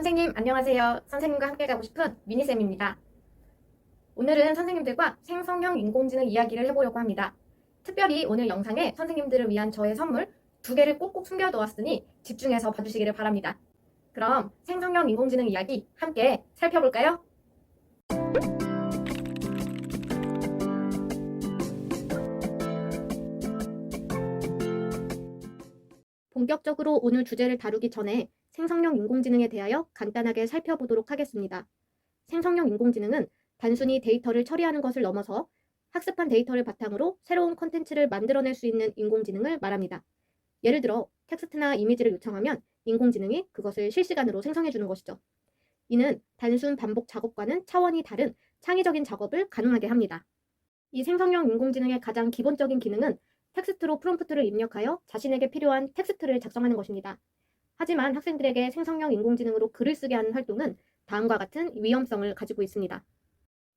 선생님 안녕하세요. 선생님과 함께 가고 싶은 미니쌤입니다. 오늘은 선생님들과 생성형 인공지능 이야기를 해보려고 합니다. 특별히 오늘 영상에 선생님들을 위한 저의 선물 두 개를 꼭꼭 숨겨두었으니 집중해서 봐주시기를 바랍니다. 그럼 생성형 인공지능 이야기 함께 살펴볼까요? 본격적으로 오늘 주제를 다루기 전에 생성형 인공지능에 대하여 간단하게 살펴보도록 하겠습니다. 생성형 인공지능은 단순히 데이터를 처리하는 것을 넘어서 학습한 데이터를 바탕으로 새로운 콘텐츠를 만들어낼 수 있는 인공지능을 말합니다. 예를 들어 텍스트나 이미지를 요청하면 인공지능이 그것을 실시간으로 생성해 주는 것이죠. 이는 단순 반복 작업과는 차원이 다른 창의적인 작업을 가능하게 합니다. 이 생성형 인공지능의 가장 기본적인 기능은 텍스트로 프롬프트를 입력하여 자신에게 필요한 텍스트를 작성하는 것입니다. 하지만 학생들에게 생성형 인공지능으로 글을 쓰게 하는 활동은 다음과 같은 위험성을 가지고 있습니다.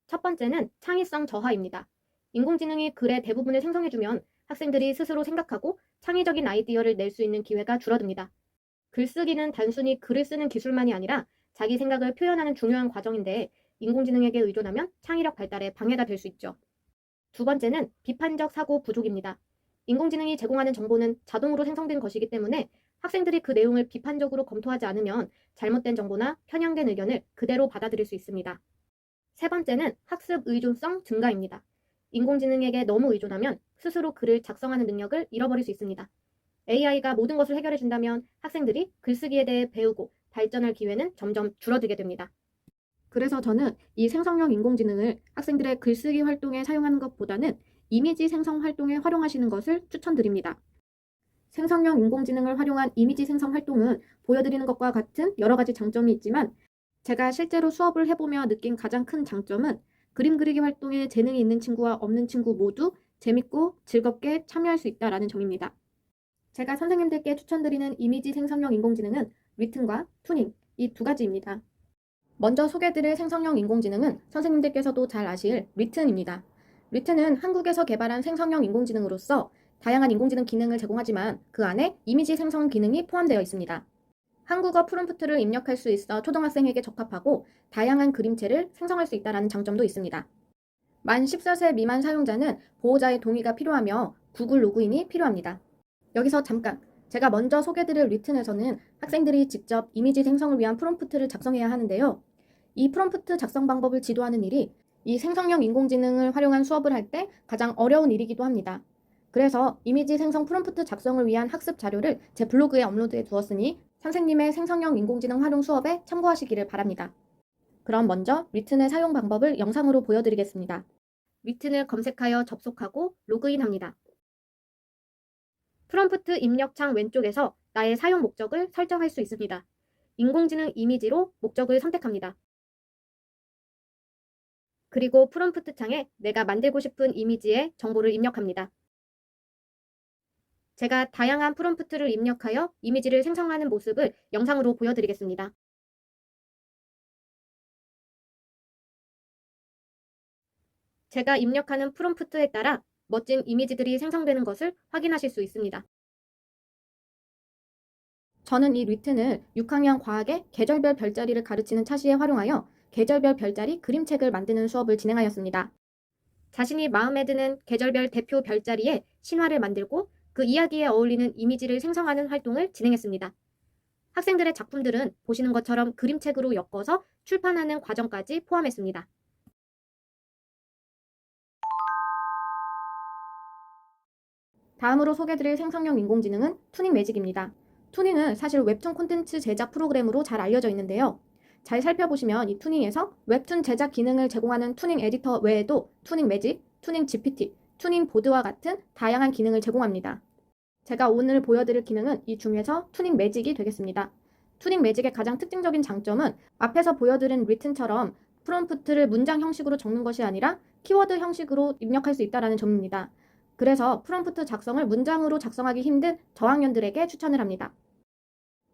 첫 번째는 창의성 저하입니다. 인공지능이 글의 대부분을 생성해주면 학생들이 스스로 생각하고 창의적인 아이디어를 낼 수 있는 기회가 줄어듭니다. 글쓰기는 단순히 글을 쓰는 기술만이 아니라 자기 생각을 표현하는 중요한 과정인데 인공지능에게 의존하면 창의력 발달에 방해가 될 수 있죠. 두 번째는 비판적 사고 부족입니다. 인공지능이 제공하는 정보는 자동으로 생성된 것이기 때문에 학생들이 그 내용을 비판적으로 검토하지 않으면 잘못된 정보나 편향된 의견을 그대로 받아들일 수 있습니다. 세 번째는 학습 의존성 증가입니다. 인공지능에게 너무 의존하면 스스로 글을 작성하는 능력을 잃어버릴 수 있습니다. AI가 모든 것을 해결해 준다면 학생들이 글쓰기에 대해 배우고 발전할 기회는 점점 줄어들게 됩니다. 그래서 저는 이 생성형 인공지능을 학생들의 글쓰기 활동에 사용하는 것보다는 이미지 생성 활동에 활용하시는 것을 추천드립니다. 생성형 인공지능을 활용한 이미지 생성 활동은 보여드리는 것과 같은 여러 가지 장점이 있지만 제가 실제로 수업을 해보며 느낀 가장 큰 장점은 그림 그리기 활동에 재능이 있는 친구와 없는 친구 모두 재밌고 즐겁게 참여할 수 있다는 점입니다. 제가 선생님들께 추천드리는 이미지 생성형 인공지능은 리튼과 투닝 이 두 가지입니다. 먼저 소개드릴 생성형 인공지능은 선생님들께서도 잘 아실 리튼입니다. 리튼은 한국에서 개발한 생성형 인공지능으로서 다양한 인공지능 기능을 제공하지만 그 안에 이미지 생성 기능이 포함되어 있습니다. 한국어 프롬프트를 입력할 수 있어 초등학생에게 적합하고 다양한 그림체를 생성할 수 있다는 장점도 있습니다. 만 14세 미만 사용자는 보호자의 동의가 필요하며 구글 로그인이 필요합니다. 여기서 잠깐 제가 먼저 소개드릴 리튼에서는 학생들이 직접 이미지 생성을 위한 프롬프트를 작성해야 하는데요. 이 프롬프트 작성 방법을 지도하는 일이 이 생성형 인공지능을 활용한 수업을 할 때 가장 어려운 일이기도 합니다. 그래서 이미지 생성 프롬프트 작성을 위한 학습 자료를 제 블로그에 업로드해 두었으니 선생님의 생성형 인공지능 활용 수업에 참고하시기를 바랍니다. 그럼 먼저 리튼의 사용 방법을 영상으로 보여드리겠습니다. 리튼을 검색하여 접속하고 로그인합니다. 프롬프트 입력창 왼쪽에서 나의 사용 목적을 설정할 수 있습니다. 인공지능 이미지로 목적을 선택합니다. 그리고 프롬프트 창에 내가 만들고 싶은 이미지의 정보를 입력합니다. 제가 다양한 프롬프트를 입력하여 이미지를 생성하는 모습을 영상으로 보여드리겠습니다. 제가 입력하는 프롬프트에 따라 멋진 이미지들이 생성되는 것을 확인하실 수 있습니다. 저는 이 리튼을 6학년 과학의 계절별 별자리를 가르치는 차시에 활용하여 계절별 별자리 그림책을 만드는 수업을 진행하였습니다. 자신이 마음에 드는 계절별 대표 별자리에 신화를 만들고 그 이야기에 어울리는 이미지를 생성하는 활동을 진행했습니다. 학생들의 작품들은 보시는 것처럼 그림책으로 엮어서 출판하는 과정까지 포함했습니다. 다음으로 소개드릴 생성형 인공지능은 투닝 매직입니다. 투닝은 사실 웹툰 콘텐츠 제작 프로그램으로 잘 알려져 있는데요. 잘 살펴보시면 이 투닝에서 웹툰 제작 기능을 제공하는 투닝 에디터 외에도 투닝 매직, 투닝 GPT, 투닝 보드와 같은 다양한 기능을 제공합니다. 제가 오늘 보여드릴 기능은 이 중에서 투닝 매직이 되겠습니다. 투닝 매직의 가장 특징적인 장점은 앞에서 보여드린 리튼처럼 프롬프트를 문장 형식으로 적는 것이 아니라 키워드 형식으로 입력할 수 있다는 점입니다. 그래서 프롬프트 작성을 문장으로 작성하기 힘든 저학년들에게 추천을 합니다.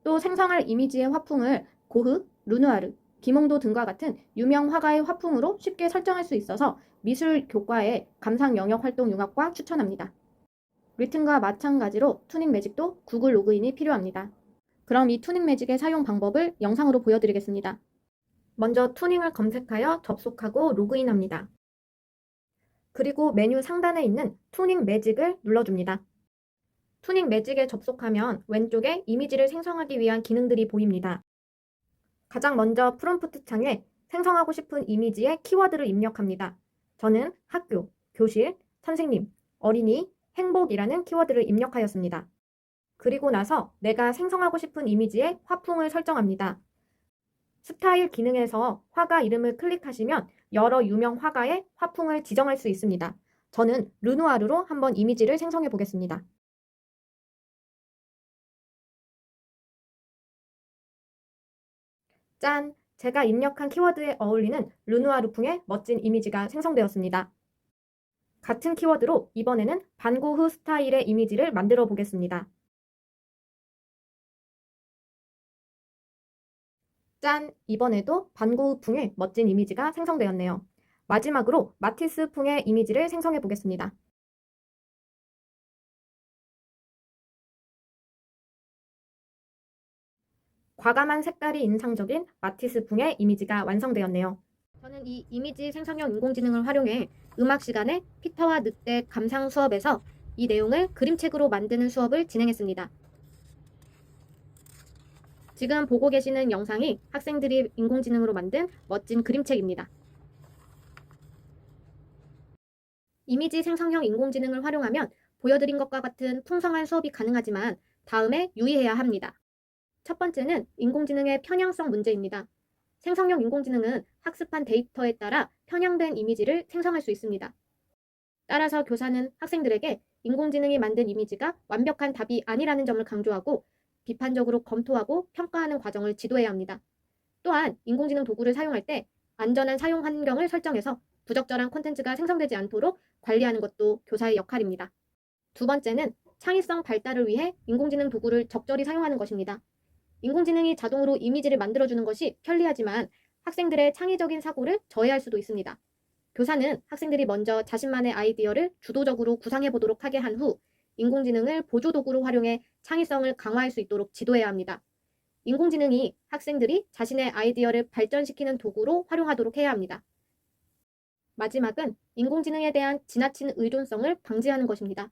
또 생성할 이미지의 화풍을 고흐, 루누아르, 김홍도 등과 같은 유명 화가의 화풍으로 쉽게 설정할 수 있어서 미술 교과의 감상 영역 활동 융합과 추천합니다. 리튼과 마찬가지로 투닝 매직도 구글 로그인이 필요합니다. 그럼 이 투닝 매직의 사용 방법을 영상으로 보여드리겠습니다. 먼저 투닝을 검색하여 접속하고 로그인합니다. 그리고 메뉴 상단에 있는 투닝 매직을 눌러줍니다. 투닝 매직에 접속하면 왼쪽에 이미지를 생성하기 위한 기능들이 보입니다. 가장 먼저 프롬프트 창에 생성하고 싶은 이미지의 키워드를 입력합니다. 저는 학교, 교실, 선생님, 어린이, 행복이라는 키워드를 입력하였습니다. 그리고 나서 내가 생성하고 싶은 이미지의 화풍을 설정합니다. 스타일 기능에서 화가 이름을 클릭하시면 여러 유명 화가의 화풍을 지정할 수 있습니다. 저는 르누아르로 한번 이미지를 생성해 보겠습니다. 짠! 제가 입력한 키워드에 어울리는 르누아르풍의 멋진 이미지가 생성되었습니다. 같은 키워드로 이번에는 반고흐 스타일의 이미지를 만들어 보겠습니다. 짠! 이번에도 반고흐풍의 멋진 이미지가 생성되었네요. 마지막으로 마티스풍의 이미지를 생성해 보겠습니다. 과감한 색깔이 인상적인 마티스풍의 이미지가 완성되었네요. 저는 이 이미지 생성형 인공지능을 활용해 음악 시간에 피터와 늑대 감상 수업에서 이 내용을 그림책으로 만드는 수업을 진행했습니다. 지금 보고 계시는 영상이 학생들이 인공지능으로 만든 멋진 그림책입니다. 이미지 생성형 인공지능을 활용하면 보여드린 것과 같은 풍성한 수업이 가능하지만 다음에 유의해야 합니다. 첫 번째는 인공지능의 편향성 문제입니다. 생성형 인공지능은 학습한 데이터에 따라 편향된 이미지를 생성할 수 있습니다. 따라서 교사는 학생들에게 인공지능이 만든 이미지가 완벽한 답이 아니라는 점을 강조하고 비판적으로 검토하고 평가하는 과정을 지도해야 합니다. 또한 인공지능 도구를 사용할 때 안전한 사용 환경을 설정해서 부적절한 콘텐츠가 생성되지 않도록 관리하는 것도 교사의 역할입니다. 두 번째는 창의성 발달을 위해 인공지능 도구를 적절히 사용하는 것입니다. 인공지능이 자동으로 이미지를 만들어주는 것이 편리하지만 학생들의 창의적인 사고를 저해할 수도 있습니다. 교사는 학생들이 먼저 자신만의 아이디어를 주도적으로 구상해 보도록 하게 한 후 인공지능을 보조도구로 활용해 창의성을 강화할 수 있도록 지도해야 합니다. 인공지능이 학생들이 자신의 아이디어를 발전시키는 도구로 활용하도록 해야 합니다. 마지막은 인공지능에 대한 지나친 의존성을 방지하는 것입니다.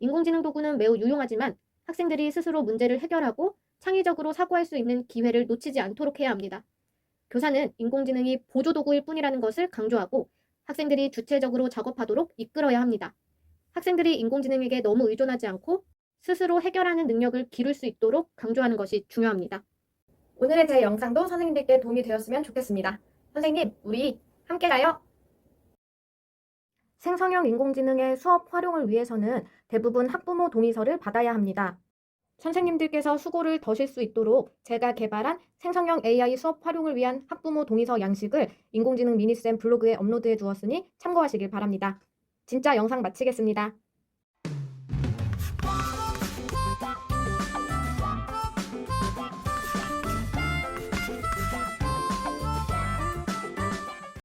인공지능 도구는 매우 유용하지만 학생들이 스스로 문제를 해결하고 창의적으로 사고할 수 있는 기회를 놓치지 않도록 해야 합니다. 교사는 인공지능이 보조도구일 뿐이라는 것을 강조하고 학생들이 주체적으로 작업하도록 이끌어야 합니다. 학생들이 인공지능에게 너무 의존하지 않고 스스로 해결하는 능력을 기를 수 있도록 강조하는 것이 중요합니다. 오늘의 제 영상도 선생님들께 도움이 되었으면 좋겠습니다. 선생님, 우리 함께 가요! 생성형 인공지능의 수업 활용을 위해서는 대부분 학부모 동의서를 받아야 합니다. 선생님들께서 수고를 더실 수 있도록 제가 개발한 생성형 AI 수업 활용을 위한 학부모 동의서 양식을 인공지능 미니쌤 블로그에 업로드해 두었으니 참고하시길 바랍니다. 진짜 영상 마치겠습니다.